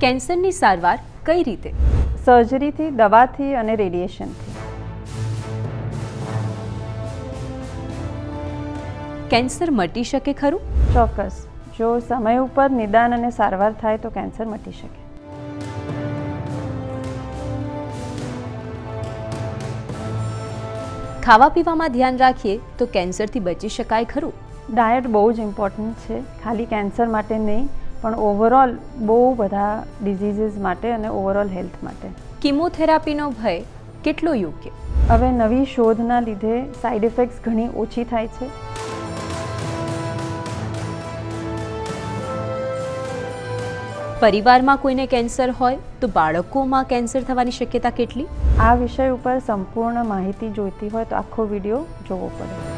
કેન્સરની સારવાર કઈ રીતે? સર્જરીથી દવાથી અને રેડિયેશનથી કેન્સર મટી શકે ખરું? ચોક્કસ. જો સમય ઉપર નિદાન અને સારવાર થાય તો કેન્સર મટી શકે. ખાવા પીવામાં ધ્યાન રાખીએ તો કેન્સરથી બચી શકાય ખરું? ડાયટ બહુ જ ઇમ્પોર્ટન્ટ છે. ખાલી કેન્સર માટે નહીં પણ ઓવરઓલ બહુ બધા ડિઝીઝીસ માટે અને ઓવરઓલ હેલ્થ માટે. કિમોથેરાપીનો ભય કેટલો યોગ્ય? હવે નવી શોધના લીધે સાઈડ ઇફેક્ટ્સ ઘણી ઓછી થાય છે. પરિવારમાં કોઈને કેન્સર હોય તો બાળકોમાં કેન્સર થવાની શક્યતા કેટલી? આ વિષય ઉપર સંપૂર્ણ માહિતી જોઈતી હોય તો આખો વીડિયો જોવો પડે.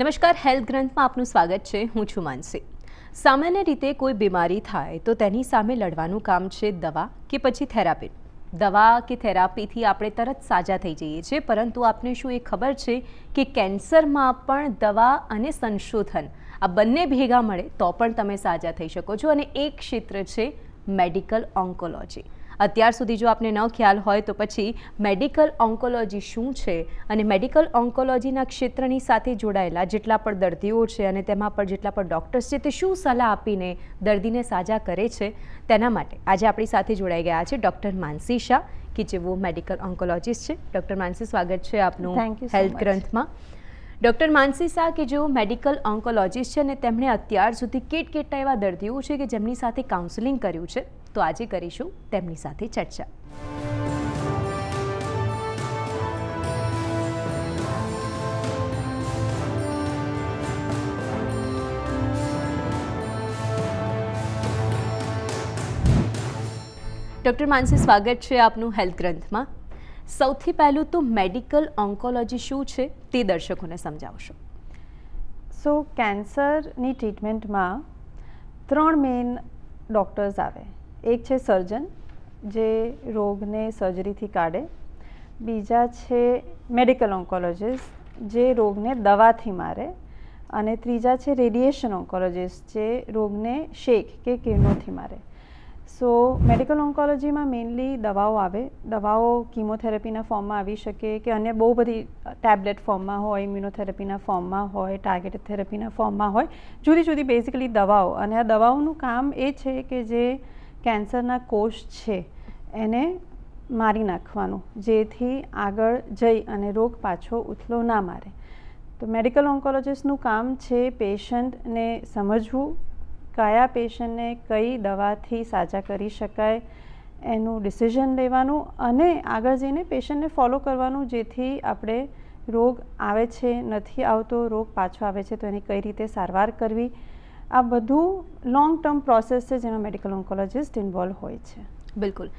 નમસ્કાર, હેલ્થ ગ્રંથમાં આપનું સ્વાગત છે. હું છું માનસી. સામાન્ય રીતે કોઈ બીમારી થાય તો તેની સામે લડવાનું કામ છે દવા કે પછી થેરાપી. દવા કે થેરાપીથી આપણે તરત સાજા થઈ જઈએ છીએ, પરંતુ આપને શું એ ખબર છે કે કેન્સરમાં પણ દવા અને સંશોધન આ બંને ભેગા મળે તો પણ તમે સાજા થઈ શકો છો અને એક ક્ષેત્ર છે મેડિકલ ઓન્કોલોજી. અત્યાર સુધી જો આપને ન ખ્યાલ હોય તો પછી મેડિકલ ઓન્કોલોજી શું છે અને મેડિકલ ઓન્કોલોજીના ક્ષેત્રની સાથે જોડાયેલા જેટલા પણ દર્દીઓ છે અને તેમાં પણ જેટલા પણ ડૉક્ટર્સ છે તે શું સલાહ આપીને દર્દીને સાજા કરે છે તેના માટે આજે આપણી સાથે જોડાઈ ગયા છે ડૉક્ટર માનસી શાહ કે જેઓ મેડિકલ ઓન્કોલોજીસ્ટ છે. ડૉક્ટર માનસી સ્વાગત છે આપનું હેલ્થ ગ્રંથમાં. ડૉક્ટર માનસી શાહ કે જેઓ મેડિકલ ઓન્કોલોજીસ્ટ છે અને તેમણે અત્યાર સુધી કેટ કેટલા એવા દર્દીઓ છે કે જેમની સાથે કાઉન્સેલિંગ કર્યું છે. તો આજે કરીશું તેમની સાથે ચર્ચા. ડૉક્ટર માનસી, સ્વાગત છે આપનું હેલ્થ ગ્રંથમાં. સૌથી પહેલું તો મેડિકલ ઓન્કોલોજી શું છે તે દર્શકોને સમજાવશો. સો કેન્સરની ટ્રીટમેન્ટમાં ત્રણ મેઇન ડૉક્ટર્સ આવે. એક છે સર્જન જે રોગને સર્જરીથી કાઢે. બીજા છે મેડિકલ ઓન્કોલોજીસ્ટ જે રોગને દવાથી મારે. અને ત્રીજા છે રેડિયેશન ઓન્કોલોજીસ્ટ જે રોગને શેક કે કિરણોથી મારે. સો મેડિકલ ઓન્કોલોજીમાં મેઇનલી દવાઓ આવે. દવાઓ કીમોથેરાપીના ફોર્મમાં આવી શકે કે અન્ય બહુ બધી ટેબ્લેટ ફોર્મમાં હોય ઇમ્યુનોથેરાપીના ફોર્મમાં હોય ટાર્ગેટેડ થેરાપીના ફોર્મમાં હોય. જુદી જુદી બેઝિકલી દવાઓ. અને આ દવાઓનું કામ એ છે કે જે કેન્સરના કોષ છે, એને મારી નાખવાનું, જેથી આગળ જઈ અને રોગ પાછો ઉથલો ના મારે. તો મેડિકલ ઓન્કોલોજીસ્ટનું કામ છે પેશન્ટને સમજવું, કયા પેશન્ટને કઈ દવાથી સાજા કરી શકાય એનું ડિસિઝન લેવાનું અને આગળ જઈને પેશન્ટને ફોલો કરવાનું, જેથી આપણે રોગ આવે છે, નથી આવતો, રોગ પાછો આવે છે, તો એની કઈ રીતે સારવાર કરવી આ બધું લોંગ ટર્મ પ્રોસેસ છે જેમાં મેડિકલ ઓન્કોલોજીસ્ટ ઇન્વોલ્વ હોય છે. બિલકુલ.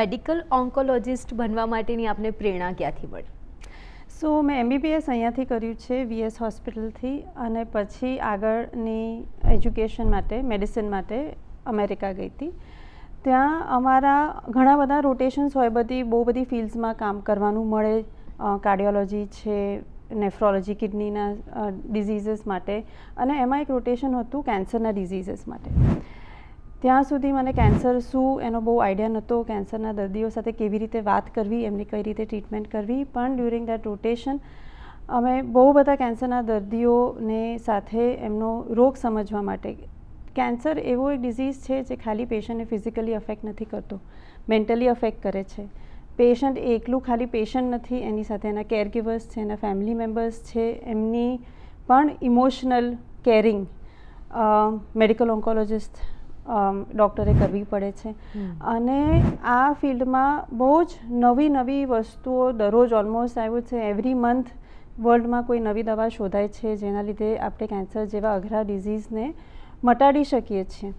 મેડિકલ ઓન્કોલોજીસ્ટ બનવા માટેની આપને પ્રેરણા ક્યાંથી મળી? સો મેં એમબીબીએસ અહીંયાથી કર્યું છે વીએસ હોસ્પિટલથી અને પછી આગળની એજ્યુકેશન માટે મેડિસિન માટે અમેરિકા ગઈ હતી ત્યાં અમારા ઘણા બધા રોટેશન્સ હોય બધી બહુ બધી ફિલ્ડ્સમાં કામ કરવાનું મળે. કાર્ડિયોલોજી છે નેફ્રોલોજી કિડનીના ડિઝીઝીસ માટે. અને એમાં એક રોટેશન હતું કેન્સરના ડિઝીઝીસ માટે. ત્યાં સુધી મને કેન્સર શું એનો બહુ આઈડિયા નહોતો. કેન્સરના દર્દીઓ સાથે કેવી રીતે વાત કરવી, એમની કઈ રીતે ટ્રીટમેન્ટ કરવી. પણ ડ્યુરિંગ દેટ રોટેશન અમે બહુ બધા કેન્સરના દર્દીઓને સાથે એમનો રોગ સમજવા માટે. કેન્સર એવો એક ડિઝીઝ છે જે ખાલી પેશન્ટને ફિઝિકલી અફેક્ટ નથી કરતો. મેન્ટલી અફેક્ટ કરે છે. પેશન્ટ એકલું ખાલી પેશન્ટ નથી એની સાથે એના કેરગિવર્સ છે એના ફેમિલી મેમ્બર્સ છે એમની પણ ઇમોશનલ કેરિંગ મેડિકલ ઓન્કોલોજિસ્ટ ડૉક્ટરે કરવી પડે છે. અને આ ફિલ્ડમાં બહુ જ નવી નવી વસ્તુઓ દરરોજ ઓલમોસ્ટ આવ્યું છે એવરી મંથ વર્લ્ડમાં કોઈ નવી દવા શોધાય છે જેના લીધે આપણે કેન્સર જેવા અઘરા ડિઝીઝને મટાડી શકીએ છીએ.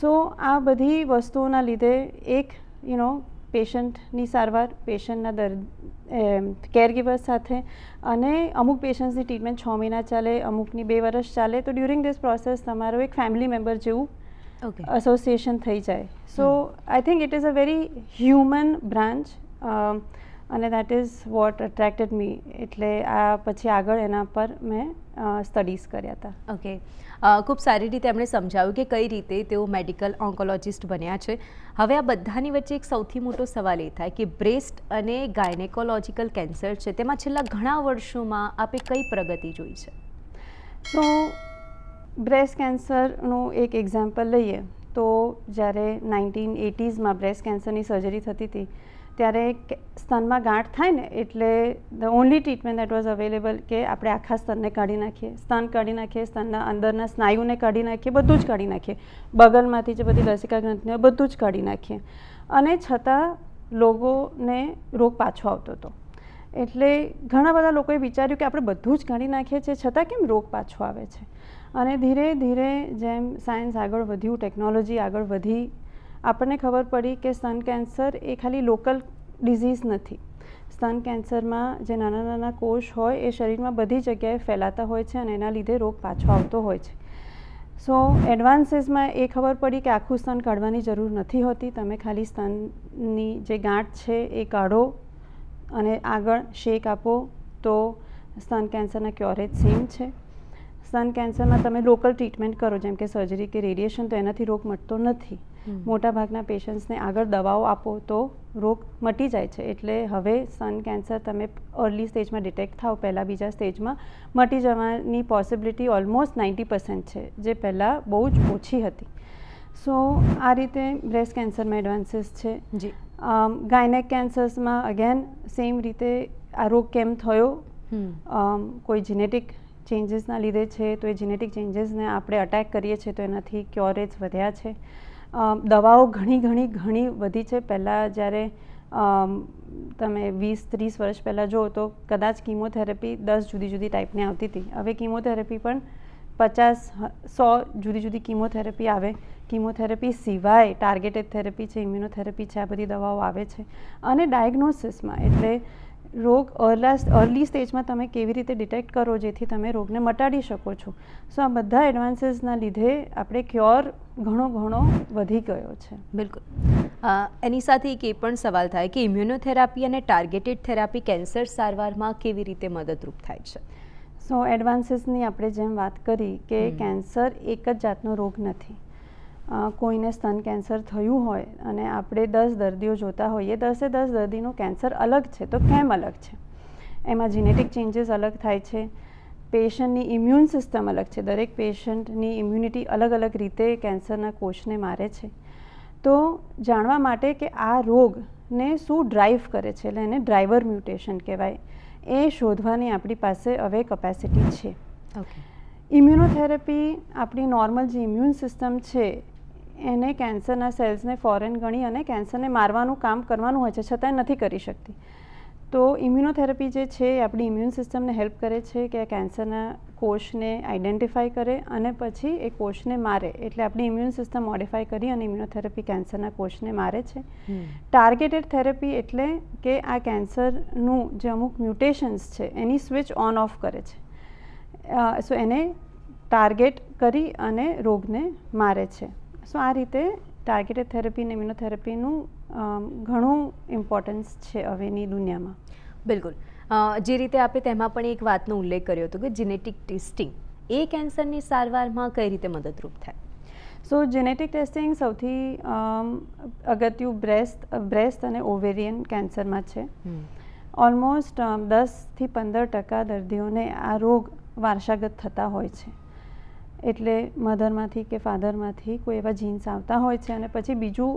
સો આ બધી વસ્તુઓના લીધે એક યુ નો પેશન્ટની સારવાર પેશન્ટના દર્દ કેરગીવર સાથે અને અમુક પેશન્ટ્સની ટ્રીટમેન્ટ છ મહિના ચાલે અમુકની બે વર્ષ ચાલે તો ડ્યુરિંગ ધીસ પ્રોસેસ તમારો એક ફેમિલી મેમ્બર જેવું એસોસિએશન થઈ જાય. So I think it is a very human branch અને that is what attracted me એટલે આ પછી આગળ એના પર મેં સ્ટડીઝ કર્યા હતા. ઓકે ખૂબ સારી રીતે એમણે સમજાવ્યું કે કઈ રીતે તેઓ મેડિકલ ઓન્કોલોજિસ્ટ બન્યા છે. હવે આ બધાની વચ્ચે એક સૌથી મોટો સવાલ એ થાય કે બ્રેસ્ટ અને ગાયનેકોલોજીકલ કેન્સર છે તેમાં છેલ્લા ઘણા વર્ષોમાં આપે કઈ પ્રગતિ જોઈ છે? તો બ્રેસ્ટ કેન્સરનું એક એક્ઝામ્પલ લઈએ. તો જ્યારે નાઇન્ટીન એટીઝમાં બ્રેસ્ટ કેન્સરની સર્જરી થતી હતી ત્યારે સ્તનમાં ગાંઠ થાય ને, એટલે the only treatment that was available કે આપણે આખા સ્તનને કાઢી નાખીએ. સ્તન કાઢી નાખીએ, સ્તનના અંદરના સ્નાયુને કાઢી નાખીએ, બધું જ કાઢી નાખીએ. બગલમાંથી જે બધી લસિકા ગ્રંથિઓ બધું જ કાઢી નાખીએ. અને છતાં લોકોને રોગ પાછો આવતો હતો. એટલે ઘણા બધા લોકોએ વિચાર્યું કે આપણે બધું જ કાઢી નાખીએ છીએ, છતાં કેમ રોગ પાછો આવે છે? અને ધીરે ધીરે જેમ સાયન્સ આગળ વધ્યું ટેકનોલોજી આગળ વધી આપણને ખબર પડી કે સ્તન કેન્સર એ ખાલી લોકલ ડિઝીઝ નથી. સ્તન કેન્સરમાં જે નાના નાના કોષ હોય એ શરીરમાં બધી જગ્યાએ ફેલાતા હોય છે અને એના લીધે રોગ પાછો આવતો હોય છે. સો, એડવાન્સીસમાં એ ખબર પડી કે આખું સ્તન કાઢવાની જરૂર નથી હોતી. તમે ખાલી સ્તનની જે ગાંઠ છે એ કાઢો અને આગળ શેક આપો તો સ્તન કેન્સરના ક્યોરેજ સેમ છે. સ્તન કેન્સરમાં તમે લોકલ ટ્રીટમેન્ટ કરો, જેમ કે સર્જરી કે રેડિયેશન, તો એનાથી રોગ મટતો નથી. મોટાભાગના પેશન્ટ્સને આગળ દવાઓ આપો તો રોગ મટી જાય છે. એટલે હવે સન કેન્સર તમે અર્લી સ્ટેજમાં ડિટેક્ટ થાવ પહેલાં બીજા સ્ટેજમાં મટી જવાની પોસિબિલિટી ઓલમોસ્ટ નાઇન્ટી પર્સન્ટ છે જે પહેલાં બહુ જ ઓછી હતી. સો આ રીતે બ્રેસ્ટ કેન્સરમાં એડવાન્સીસ છે. જી. ગાયનેક કેન્સર્સમાં અગેન સેમ રીતે આ રોગ કેમ થયો? કોઈ જીનેટિક ચેન્જીસના લીધે છે તો એ જીનેટિક ચેન્જીસને આપણે અટેક કરીએ છીએ તો એનાથી ક્યોરેજ વધ્યા છે. દવાઓ ઘણી ઘણી ઘણી વધી છે. પહેલાં જ્યારે તમે વીસ, ત્રીસ વર્ષ પહેલાં જુઓ તો કદાચ કીમોથેરાપી દસ જુદી જુદી ટાઈપની આવતી હતી. હવે કીમોથેરાપી પણ પચાસ સો જુદી જુદી કીમોથેરાપી આવે. કીમોથેરાપી સિવાય ટાર્ગેટેડ થેરેપી છે, ઇમ્યુનોથેરાપી છે, આ બધી દવાઓ આવે છે. અને ડાયગ્નોસિસમાં એટલે રોગ અર્લા અર્લી સ્ટેજમાં તમે કેવી રીતે ડિટેક્ટ કરો જેથી તમે રોગને મટાડી શકો છો. સો આ બધા એડવાન્સીસના લીધે આપણે ક્યોર ઘણો ઘણો વધી ગયો છે. બિલકુલ. એની સાથે એક એ પણ સવાલ થાય કે ઇમ્યુનોથેરાપી અને ટાર્ગેટેડ થેરાપી કેન્સર સારવારમાં કેવી રીતે મદદરૂપ થાય છે? સો એડવાન્સીસની આપણે જેમ વાત કરી કે કેન્સર એક જ જાતનો રોગ નથી. કોઈને સ્તન કેન્સર થયું હોય અને આપણે દસ દર્દીઓ જોતા હોઈએ દસે દસ દર્દીનું કેન્સર અલગ છે તો કેમ અલગ છે? એમાં જીનેટિક ચેન્જીસ અલગ થાય છે પેશન્ટની ઇમ્યુન સિસ્ટમ અલગ છે દરેક પેશન્ટની ઇમ્યુનિટી અલગ અલગ રીતે કેન્સરના કોષને મારે છે. તો જાણવા માટે કે આ રોગને શું ડ્રાઈવ કરે છે એટલે એને ડ્રાઈવર મ્યુટેશન કહેવાય. એ શોધવાની આપણી પાસે હવે કેપેસિટી છે. ઇમ્યુનોથેરાપી આપણી નોર્મલ જે ઇમ્યુન સિસ્ટમ છે એને કેન્સરના સેલ્સને ફોરેન ગણી અને કેન્સરને મારવાનું કામ કરવાનું હોય છે છતાંય નથી કરી શકતી. તો ઇમ્યુનોથેરાપી જે છે એ આપણી ઇમ્યુન સિસ્ટમને હેલ્પ કરે છે કે આ કેન્સરના કોષને આઈડેન્ટિફાય કરે અને પછી એ કોષને મારે. એટલે આપણી ઇમ્યુન સિસ્ટમ મોડિફાઈ કરી અને ઇમ્યુનોથેરાપી કેન્સરના કોષને મારે છે. ટાર્ગેટેડ થેરેપી એટલે કે આ કેન્સરનું જે અમુક મ્યુટેશન્સ છે એની સ્વિચ ઓન ઓફ કરે છે. સો એને ટાર્ગેટ કરી અને રોગને મારે છે. સો આ રીતે ટાર્ગેટેડ થેરપી અને ઇમ્યુનોથેરપીનું ઘણું ઇમ્પોર્ટન્સ છે હવેની દુનિયામાં. બિલકુલ. જે રીતે આપે તેમાં પણ એક વાતનો ઉલ્લેખ કર્યો હતો કે જેનેટિક ટેસ્ટિંગ એ કેન્સરની સારવારમાં કઈ રીતે મદદરૂપ થાય? સો જેનેટિક ટેસ્ટિંગ સૌથી અગત્યું બ્રેસ્ટ બ્રેસ્ટ અને ઓવેરિયન કેન્સરમાં છે. ઓલમોસ્ટ દસથી પંદર ટકા દર્દીઓને આ રોગ વારસાગત થતા હોય છે. એટલે મધરમાંથી કે ફાધરમાંથી કોઈ એવા જીન્સ આવતા હોય છે અને પછી બીજું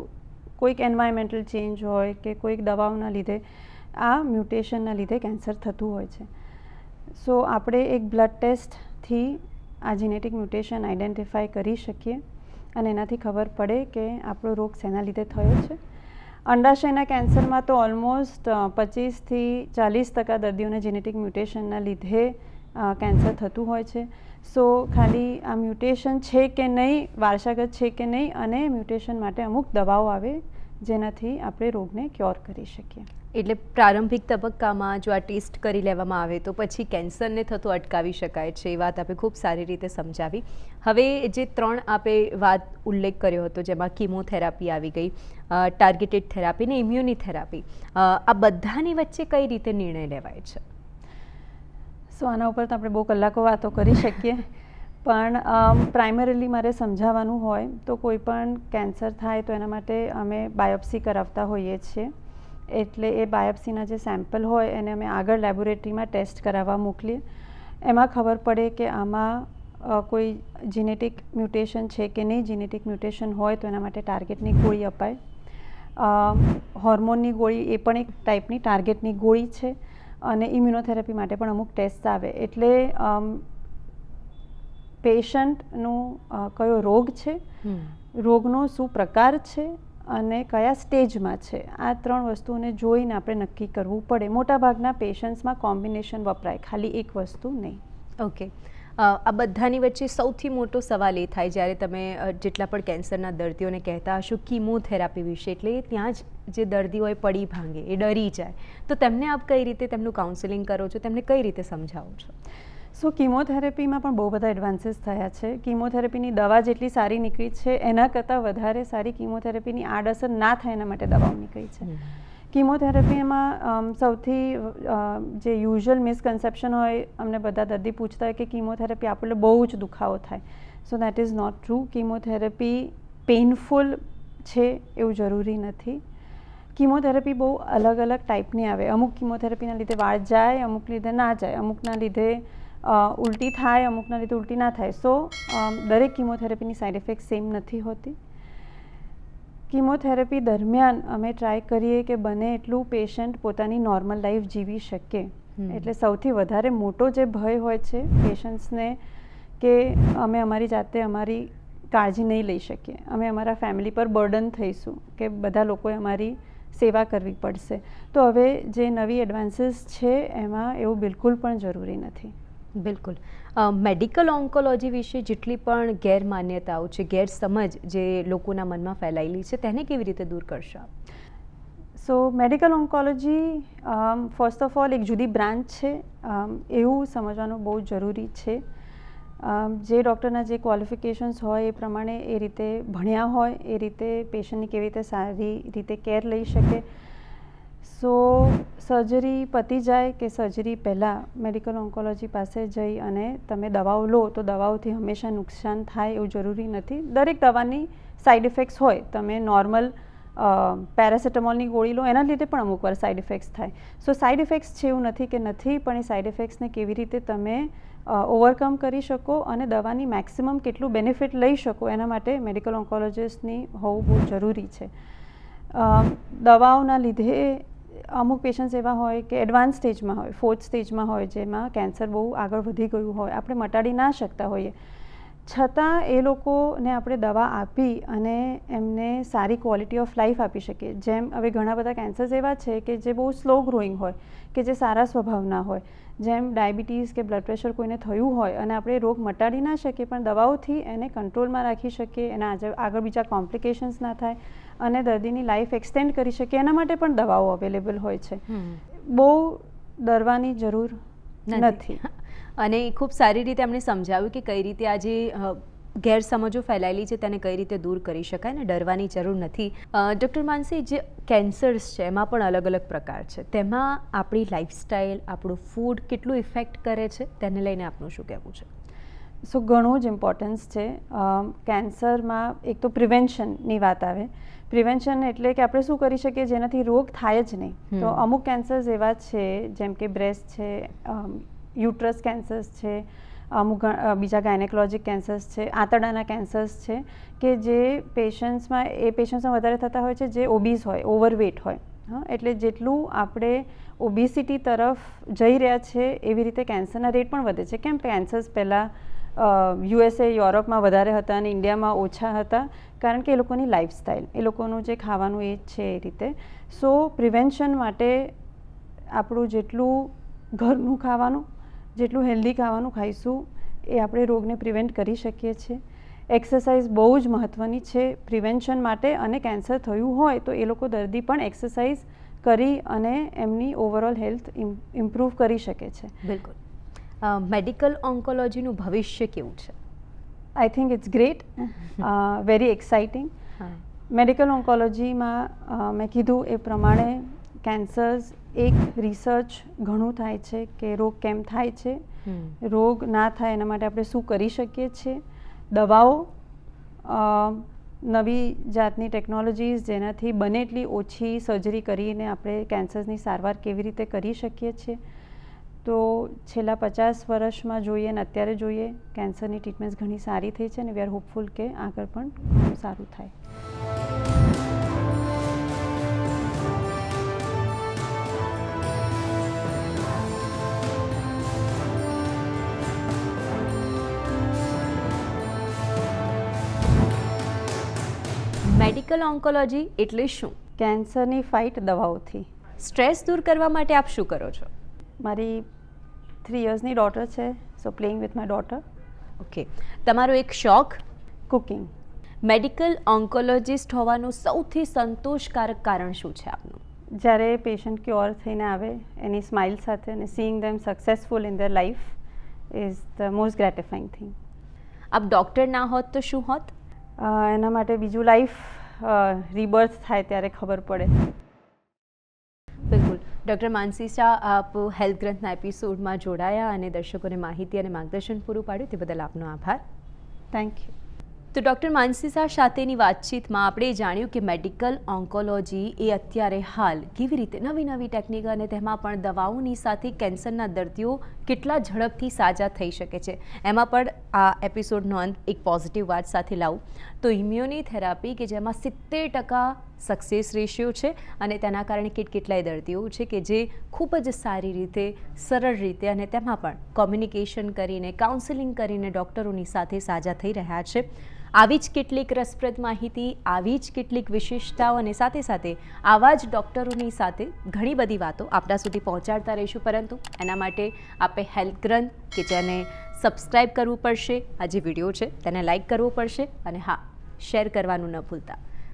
કોઈક એન્વાયરમેન્ટલ ચેન્જ હોય કે કોઈક દવાઓના લીધે આ મ્યુટેશનના લીધે કેન્સર થતું હોય છે. સો આપણે એક બ્લડ ટેસ્ટથી આ જીનેટિક મ્યુટેશન આઈડેન્ટિફાય કરી શકીએ અને એનાથી ખબર પડે કે આપણો રોગ શેના લીધે થયો છે. અંડાશયના કેન્સરમાં તો ઓલમોસ્ટ પચીસથી ચાલીસ ટકા દર્દીઓને જેનેટિક મ્યુટેશનના લીધે કેન્સર થતું હોય છે. સો ખાલી આ મ્યુટેશન છે કે નહીં, વારસાગત છે કે નહીં અને મ્યુટેશન માટે અમુક દવાઓ આવે જેનાથી આપણે રોગને ક્યોર કરી શકીએ. એટલે પ્રારંભિક તબક્કામાં જો આ ટેસ્ટ કરી લેવામાં આવે તો પછી કેન્સરને થતું અટકાવી શકાય છે, એ વાત આપે ખૂબ સારી રીતે સમજાવી. હવે જે ત્રણ આપે વાત ઉલ્લેખ કર્યો હતો, જેમાં કીમોથેરાપી આવી ગઈ ટાર્ગેટેડ થેરાપી ને ઇમ્યુની આ બધાની વચ્ચે કઈ રીતે નિર્ણય લેવાય છે? સો આના ઉપર તો આપણે બહુ કલાકો વાતો કરી શકીએ. પણ પ્રાઇમરીલી મારે સમજાવવાનું હોય તો કોઈ પણ કેન્સર થાય તો એના માટે અમે બાયોપ્સી કરાવતા હોઈએ છીએ. એટલે એ બાયોપ્સીના જે સેમ્પલ હોય એને અમે આગળ લેબોરેટરીમાં ટેસ્ટ કરાવવા મોકલીએ. એમાં ખબર પડે કે આમાં કોઈ જીનેટિક મ્યુટેશન છે કે નહીં. જીનેટિક મ્યુટેશન હોય તો એના માટે ટાર્ગેટની ગોળી અપાય. હોર્મોનની ગોળી એ પણ એક ટાઈપની ટાર્ગેટની ગોળી છે. અને ઇમ્યુનોથેરાપી માટે પણ અમુક ટેસ્ટ આવે. એટલે પેશન્ટનું કયો રોગ છે? રોગનો શું પ્રકાર છે? અને કયા સ્ટેજમાં છે? આ ત્રણ વસ્તુને જોઈને આપણે નક્કી કરવું પડે. મોટાભાગના પેશન્ટ્સમાં કોમ્બિનેશન વપરાય. ખાલી એક વસ્તુ નહીં. ઓકે આ બધાની વચ્ચે સૌથી મોટો સવાલ એ થાય જ્યારે તમે જેટલા પણ કેન્સરના દર્દીઓને કહેતા હશો કીમોથેરાપી વિશે. એટલે એ ત્યાં જ જે દર્દી હોય પડી ભાંગે એ ડરી જાય તો તેમને આપ કઈ રીતે તેમનું કાઉન્સેલિંગ કરો છો? તેમને કઈ રીતે સમજાવો છો? સો કિમોથેરેપીમાં પણ બહુ બધા એડવાન્સીસ થયા છે. કિમોથેરેપીની દવા જેટલી સારી નીકળી છે એના કરતાં વધારે સારી કિમોથેરેપીની આડઅસર ના થાય એના માટે દવાઓ નીકળી છે. કિમોથેરેપીમાં સૌથી જે યુઝ્યુઅલ મિસકન્સેપ્શન હોય અમને બધા દર્દી પૂછતા હોય કે કિમોથેરેપી આપણને બહુ જ દુખાવો થાય. So that is not true chemotherapy painful છે એવું જરૂરી નથી. કીમોથેરાપી બહુ અલગ અલગ ટાઈપની આવે. અમુક કીમોથેરાપીના લીધે વાળ જાય અમુક લીધે ના જાય અમુકના લીધે ઉલટી થાય અમુકના લીધે ઉલટી ના થાય. સો દરેક કીમોથેરાપીની સાઇડ ઇફેક્ટ સેમ નથી હોતી. કીમોથેરાપી દરમિયાન અમે ટ્રાય કરીએ કે બને એટલું પેશન્ટ પોતાની નોર્મલ લાઈફ જીવી શકે. એટલે સૌથી વધારે મોટો જે ભય હોય છે પેશન્ટ્સને કે અમે અમારી જાતે અમારી કાળજી નહીં લઈ શકીએ. અમે અમારા ફેમિલી પર બર્ડન થઈશું કે બધા લોકોએ અમારી સેવા કરવી પડશે. તો હવે જે નવી એડવાન્સીસ છે એમાં એવું બિલકુલ પણ જરૂરી નથી. બિલકુલ. મેડિકલ ઓન્કોલોજી વિશે જેટલી પણ ગેરમાન્યતાઓ છે ગેરસમજ જે લોકોના મનમાં ફેલાયેલી છે તેને કેવી રીતે દૂર કરશો so medical oncology first of all એક જુદી બ્રાન્ચ છે. એવું સમજવાનું બહુ જરૂરી છે. જે ડૉક્ટરના જે ક્વોલિફિકેશન્સ હોય એ પ્રમાણે એ રીતે ભણ્યા હોય, એ રીતે પેશન્ટની કેવી રીતે સારી રીતે કેર લઈ શકે. સો, સર્જરી પતી જાય કે સર્જરી પહેલાં મેડિકલ ઓન્કોલોજી પાસે જઈ અને તમે દવાઓ લો, તો દવાઓથી હંમેશા નુકસાન થાય એવું જરૂરી નથી. દરેક દવાની સાઇડ ઇફેક્ટ્સ હોય. તમે નોર્મલ પેરાસિટામોલની ગોળી લો, એના લીધે પણ અમુક વાર સાઇડ ઇફેક્ટ્સ થાય. સો, સાઇડ ઇફેક્ટ્સ છે એવું નથી કે નથી, પણ એ સાઇડ ઇફેક્ટ્સને કેવી રીતે તમે ઓવરકમ કરી શકો અને દવાની મેક્સિમમ કેટલું બેનિફિટ લઈ શકો એના માટે મેડિકલ ઓન્કોલોજિસ્ટની હોવું બહુ જરૂરી છે. દવાઓના લીધે અમુક પેશન્ટ્સ એવા હોય કે એડવાન્સ સ્ટેજમાં હોય, ફોર્થ સ્ટેજમાં હોય જેમાં કેન્સર બહુ આગળ વધી ગયું હોય, આપણે મટાડી ના શકતા હોઈએ. છતાં એ લોકોને આપણે દવા આપી અને એમને સારી ક્વોલિટી ઓફ લાઈફ આપી શકીએ. જેમ હવે ઘણા બધા કેન્સર્સ એવા છે કે જે બહુ સ્લો ગ્રોઈંગ હોય કે જે સારા સ્વભાવના હોય. જેમ ડાયાબિટીસ કે બ્લડ પ્રેશર કોઈને થયું હોય અને આપણે રોગ મટાડી ના શકીએ પણ દવાઓથી એને કંટ્રોલમાં રાખી શકીએ એના આગળ બીજા કોમ્પ્લિકેશન્સ ના થાય અને દર્દીની લાઈફ એક્સટેન્ડ કરી શકીએ. એના માટે પણ દવાઓ અવેલેબલ હોય છે. બહુ ડરવાની જરૂર નથી. અને ખૂબ સારી રીતે એમણે સમજાવ્યું કે કઈ રીતે આ જે ગેરસમજો ફેલાયેલી છે તેને કઈ રીતે દૂર કરી શકાય ને ડરવાની જરૂર નથી. ડૉક્ટર માનસી જે કેન્સર્સ છે એમાં પણ અલગ અલગ પ્રકાર છે. તેમાં આપણી લાઇફસ્ટાઈલ આપણું ફૂડ કેટલું ઇફેક્ટ કરે છે તેને લઈને આપનું શું કહેવું છે? સો ઘણું જ ઇમ્પોર્ટન્સ છે. કેન્સરમાં એક તો પ્રિવેન્શનની વાત આવે. પ્રિવેન્શન એટલે કે આપણે શું કરી શકીએ જેનાથી રોગ થાય જ નહીં. તો અમુક કેન્સર્સ એવા છે જેમ કે બ્રેસ્ટ છે યુટ્રસ કેન્સર્સ છે, અમુક બીજા ગાયનેકોલોજિક કેન્સર્સ છે, આંતરડાના કેન્સર્સ છે, કે જે પેશન્ટ્સમાં, એ પેશન્ટ્સમાં વધારે થતા હોય છે જે ઓબીસ હોય, ઓવરવેટ હોય. હા, એટલે જેટલું આપણે ઓબીસિટી તરફ જઈ રહ્યા છે, એવી રીતે કેન્સરના રેટ પણ વધે છે. કેમ? કેન્સર્સ પહેલાં યુએસએ, યુરોપમાં વધારે હતા અને ઇન્ડિયામાં ઓછા હતા, કારણ કે એ લોકોની લાઈફસ્ટાઈલ, એ લોકોનું જે ખાવાનું એ છે એ રીતે. સો, પ્રિવેન્શન માટે આપણું જેટલું ઘરનું ખાવાનું જેટલું હેલ્ધી ખાવાનું ખાઈશું એ આપણે રોગને પ્રિવેન્ટ કરી શકીએ છીએ. એક્સરસાઇઝ બહુ જ મહત્ત્વની છે. પ્રિવેન્શન માટે અને કેન્સર થયું હોય તો એ લોકો દર્દી પણ એક્સરસાઇઝ કરી અને એમની ઓવરઓલ હેલ્થ ઇમ્પ્રૂવ કરી શકે છે. બિલકુલ. મેડિકલ ઓન્કોલોજીનું ભવિષ્ય કેવું છે? I think it's great very exciting medical ઓન્કોલોજીમાં મેં કીધું એ પ્રમાણે કેન્સર્સ એક રિસર્ચ ઘણું થાય છે કે રોગ કેમ થાય છે રોગ ના થાય એના માટે આપણે શું કરી શકીએ છીએ દવાઓ નવી જાતની ટેકનોલોજીસ જેનાથી બને એટલી ઓછી સર્જરી કરીને આપણે કેન્સરની સારવાર કેવી રીતે કરી શકીએ છીએ. તો છેલ્લા પચાસ વર્ષમાં જોઈએ અને અત્યારે જોઈએ કેન્સરની ટ્રીટમેન્ટ ઘણી સારી થઈ છે અને વી આર હોપફુલ કે આગળ પણ સારું થાય. મેડિકલ ઓન્કોલોજી એટલે શું? કેન્સરની ફાઇટ દવાઓથી. સ્ટ્રેસ દૂર કરવા માટે આપ શું કરો છો? મારી થ્રી યર્સની ડોટર છે so playing with my daughter. Okay. તમારો એક શોખ? કુકિંગ. મેડિકલ ઓન્કોલોજિસ્ટ હોવાનું સૌથી સંતોષકારક કારણ શું છે આપનું? જ્યારે પેશન્ટ ક્યોર થઈને આવે એની સ્માઇલ સાથે અને seeing them successful in the life is the most gratifying thing આપ ડૉક્ટર ના હોત તો શું હોત? એના માટે બીજું લાઈફ રિબર્થ થાય ત્યારે ખબર પડે. બિલકુલ. ડૉક્ટર માનસી શાહ આપ હેલ્થ ગ્રંથના એપિસોડમાં જોડાયા અને દર્શકોને માહિતી અને માર્ગદર્શન પૂરું પાડ્યું તે બદલ આપનો આભાર. થેન્ક યુ તો ડૉક્ટર માનસી શાહ સાથેની વાતચીતમાં આપણે જાણ્યું કે મેડિકલ ઓન્કોલોજી એ અત્યારે હાલ કેવી રીતે નવી નવી ટેકનિક અને તેમાં પણ દવાઓની સાથે કેન્સરના દર્દીઓ કેટલા ઝડપથી સાજા થઈ શકે છે. એમાં પણ આ એપિસોડનો અંત એક પોઝિટિવ વાત સાથે લાવું. તો ઇમ્યુની થેરાપી કે જેમાં સિત્તેર ટકા સક્સેસ રેશિયો છે અને તેના કારણે કેટ કેટલાય દર્દીઓ છે કે જે ખૂબ જ સારી રીતે, સરળ રીતે અને તેમાં પણ કોમ્યુનિકેશન કરીને કાઉન્સેલિંગ કરીને ડૉક્ટરોની સાથે સાજા થઈ રહ્યા છે. આવી જ કેટલીક રસપ્રદ માહિતી, આવી જ કેટલીક વિશેષતાઓ અને સાથે સાથે આવા જ ડૉક્ટરોની સાથે ઘણી બધી વાતો આપણા સુધી પહોંચાડતા રહીશું. પરંતુ એના માટે આપે હેલ્થ ગ્રંથ કે જેને સબસ્ક્રાઈબ કરવું પડશે, આ જે વીડિયો છે, તેને લાઇક કરવો પડશે અને હા શેર કરવાનું ન ભૂલતા.